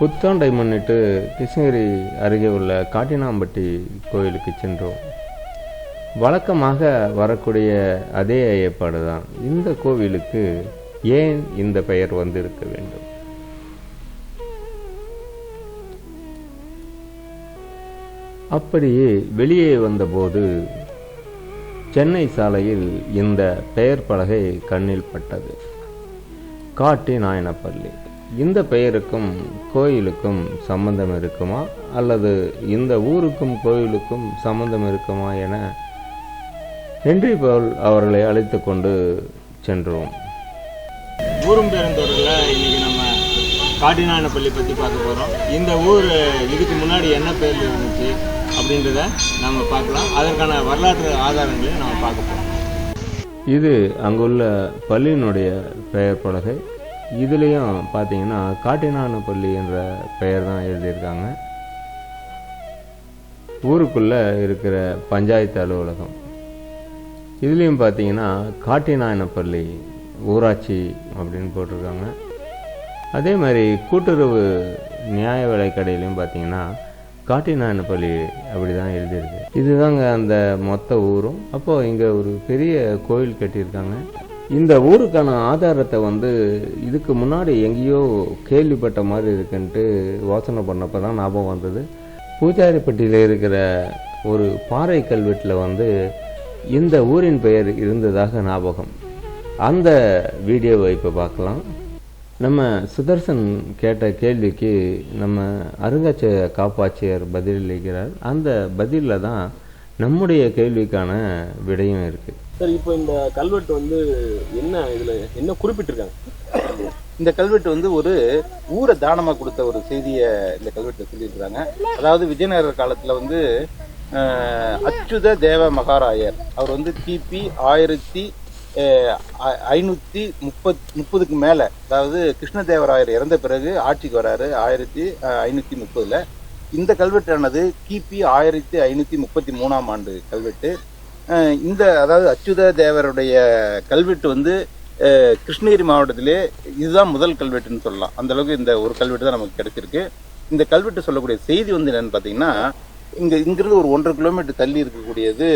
புத்தாண்டை முன்னிட்டு கிருஷ்ணகிரி அருகே உள்ள காட்டினாம்பட்டி கோயிலுக்கு சென்றோம். வழக்கமாக வரக்கூடிய அதே ஐயப்பாடு தான். இந்த கோவிலுக்கு ஏன் இந்த பெயர் வந்திருக்க வேண்டும்? அப்படியே வெளியே வந்தபோது சென்னை சாலையில் இந்த பெயர் பலகை கண்ணில் பட்டது. காட்டி நாயனப்பள்ளி இந்த பெயருக்கும் கோயிலுக்கும் சம்பந்தம் இருக்குமா? அல்லது இந்த ஊருக்கும் கோயிலுக்கும் சம்பந்தம் இருக்குமா என ஹென்றி பவுல் அவர்களை அழைத்து கொண்டு சென்றோம். ஊரும் பெருந்தோரில் இன்னைக்கு நம்ம காட்டினாயனப்பள்ளி பற்றி பார்க்க போகிறோம் இந்த ஊர் இதுக்கு முன்னாடி என்ன பேரில் இருந்துச்சு அப்படின்றத நம்ம பார்க்கலாம். அதற்கான வரலாற்று ஆதாரங்களை நம்ம பார்க்க போகிறோம் இது அங்குள்ள பள்ளியினுடைய பெயர் பலகை. இதுலேயும் பார்த்தீங்கன்னா காட்டினானப்பள்ளி என்ற பெயர் தான் எழுதியிருக்காங்க. ஊருக்குள்ளே இருக்கிற பஞ்சாயத்து அலுவலகம். இதுலேயும் பார்த்தீங்கன்னா காட்டினாயனப்பள்ளி ஊராட்சி அப்படின்னு போட்டிருக்காங்க. அதே மாதிரி கூட்டுறவு நியாய விலை கடையிலையும் பார்த்தீங்கன்னா காட்டினாயனப்பள்ளி அப்படி தான் எழுதியிருக்கு. இதுதாங்க அந்த மொத்த ஊரும். அப்போது இங்கே ஒரு பெரிய கோயில் கட்டியிருக்காங்க. இந்த ஊருக்கான ஆதாரத்தை வந்து இதுக்கு முன்னாடி எங்கேயோ கேள்விப்பட்ட மாதிரி இருக்குன்ட்டு யோசனை பண்ணப்போ தான் ஞாபகம் வந்தது. பூஜாரிப்பட்டியில் இருக்கிற ஒரு பாறை கல்வெட்டில் வந்து இந்த ஊரின் பெயர் இருந்ததாக ஞாபகம். அந்த வீடியோவை இப்போ பார்க்கலாம். நம்ம சுதர்சன் கேட்ட கேள்விக்கு நம்ம அருங்காட்சியக காப்பாட்சியர் பதிலளிக்கிறார். அந்த பதிலில் தான் நம்முடைய கேள்விக்கான விடையும் இருக்குது சார் இப்போ இந்த கல்வெட்டு வந்து என்ன இதுல என்ன குறிப்பிட்டிருக்காங்க? இந்த கல்வெட்டு வந்து ஒரு ஊரை தானமா கொடுத்த ஒரு செய்தியை இந்த கல்வெட்டில் சொல்லியிருக்கிறாங்க. அதாவது விஜயநகர காலத்துல வந்து அச்சுத தேவ மகாராயர். அவர் வந்து கிபி ஆயிரத்தி ஐநூற்றி ஐநூத்தி முப்பத் முப்பதுக்கு மேல அதாவது கிருஷ்ணதேவராயர் இறந்த பிறகு ஆட்சிக்கு வராரு ஆயிரத்தி ஐநூற்றி ஐநூத்தி முப்பதுல. இந்த கல்வெட்டானது கிபி ஆயிரத்தி ஐநூத்தி முப்பத்தி மூணாம் ஆண்டு கல்வெட்டு. இந்த அதாவது அச்சுத தேவருடைய கல்வெட்டு வந்து கிருஷ்ணகிரி மாவட்டத்திலே இதுதான் முதல் கல்வெட்டுன்னு சொல்லலாம். அந்த அளவுக்கு இந்த ஒரு கல்வெட்டு தான் நமக்கு கிடைச்சிருக்கு. இந்த கல்வெட்டு சொல்லக்கூடிய செய்தி வந்து என்னன்னு பார்த்தீங்கன்னா இங்கே இங்கிருந்து ஒரு ஒன்றரை கிலோமீட்டர் தள்ளி இருக்கக்கூடியது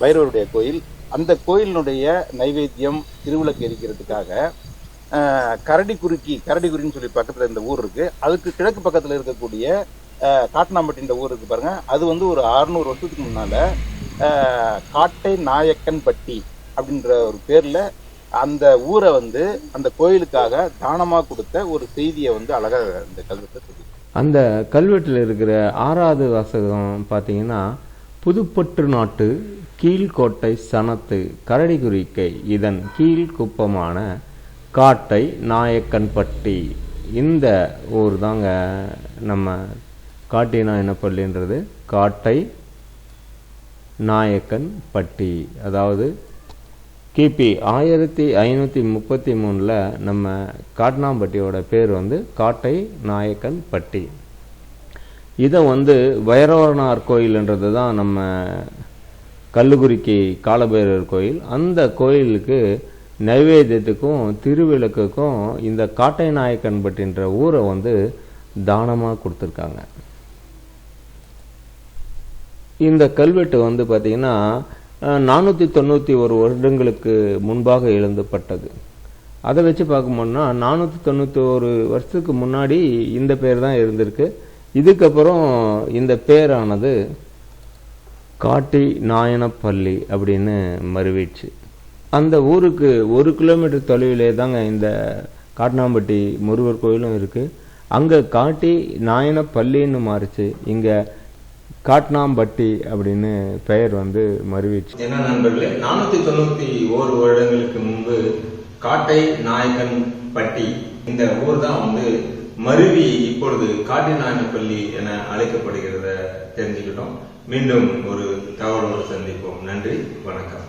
பைரவருடைய கோயில். அந்த கோயிலினுடைய நைவேத்தியம் திருவிளக்கு எரிக்கிறதுக்காக அஹ், கரடிக்குறுக்கி கரடிக்குறின்னு சொல்லி பக்கத்தில் இந்த ஊர் இருக்கு. அதுக்கு கிழக்கு பக்கத்தில் இருக்கக்கூடிய காட்டினாம்பட்டின்ற ஊர் இருக்கு பாருங்க. அது வந்து ஒரு அறுநூறு வருஷத்துக்கு முன்னால காட்டை நாயக்கன் பட்டி அப்படின்ற ஒரு பேரில் அந்த ஊரை வந்து அந்த கோயிலுக்காக தானமாக கொடுத்த ஒரு செய்தியை வந்து அழகாக அந்த கல்வெட்டில் சொல்லி அந்த கல்வெட்டில் இருக்கிற ஆறாவது வாசகம் பார்த்தீங்கன்னா புதுப்பற்று நாட்டு கீழ்கோட்டை சனத்து கரடி குறிக்கை இதன் கீழ்குப்பமான காட்டை நாயக்கன்பட்டி இந்த ஊர் தாங்க நம்ம காட்டினா என்ன பள்ளின்றது? காட்டை நாயக்கன் பட்டி. அதாவது கிபி ஆயிரத்தி ஐநூற்றி முப்பத்தி மூணில் நம்ம காட்னாம்பட்டியோட பேர் வந்து காட்டை நாயக்கன் பட்டி. இதை வந்து வைரவனார் கோயில்ன்றது தான் நம்ம கல்லுக்குறிக்கி காலபைரவர் கோயில். அந்த கோயிலுக்கு நைவேத்தியத்துக்கும் திருவிளக்குக்கும் இந்த காட்டை நாயக்கன் பட்டின்ற ஊரை வந்து தானமாக கொடுத்துருக்காங்க. இந்த கல்வெட்டு வந்து பார்த்தீங்கன்னா நானூற்றி தொண்ணூற்றி ஒரு வருடங்களுக்கு முன்பாக எழுதப்பட்டது அதை வச்சு பார்க்கும்போனா நானூற்றி தொண்ணூற்றி ஒரு வருஷத்துக்கு முன்னாடி இந்த பேர் தான் இருந்திருக்கு. இதுக்கப்புறம் இந்த பேரானது காட்டி நாயனப்பள்ளி அப்படின்னு மறுவிடுச்சு அந்த ஊருக்கு ஒரு கிலோமீட்டர் தொலைவிலே தாங்க இந்த காட்டினாம்பட்டி முருகர் கோயிலும் இருக்குது அங்கே காட்டி நாயனப்பள்ளின்னு மாறுச்சு. இங்கே காட்னாம்பட்டி அப்படின்னு பெயர் வந்து மறுவிச்சு. என்ன நண்பர்களே நானூற்றி தொண்ணூற்றி ஓரு வருடங்களுக்கு முன்பு காட்டை நாயகன் பட்டி இந்த ஊர் தான் வந்து மருவி இப்பொழுது காட்டி நாயனப்பள்ளி என அழைக்கப்படுகிறத தெரிஞ்சுக்கிட்டோம். மீண்டும் ஒரு தகவலோடு சந்திப்போம். நன்றி வணக்கம்.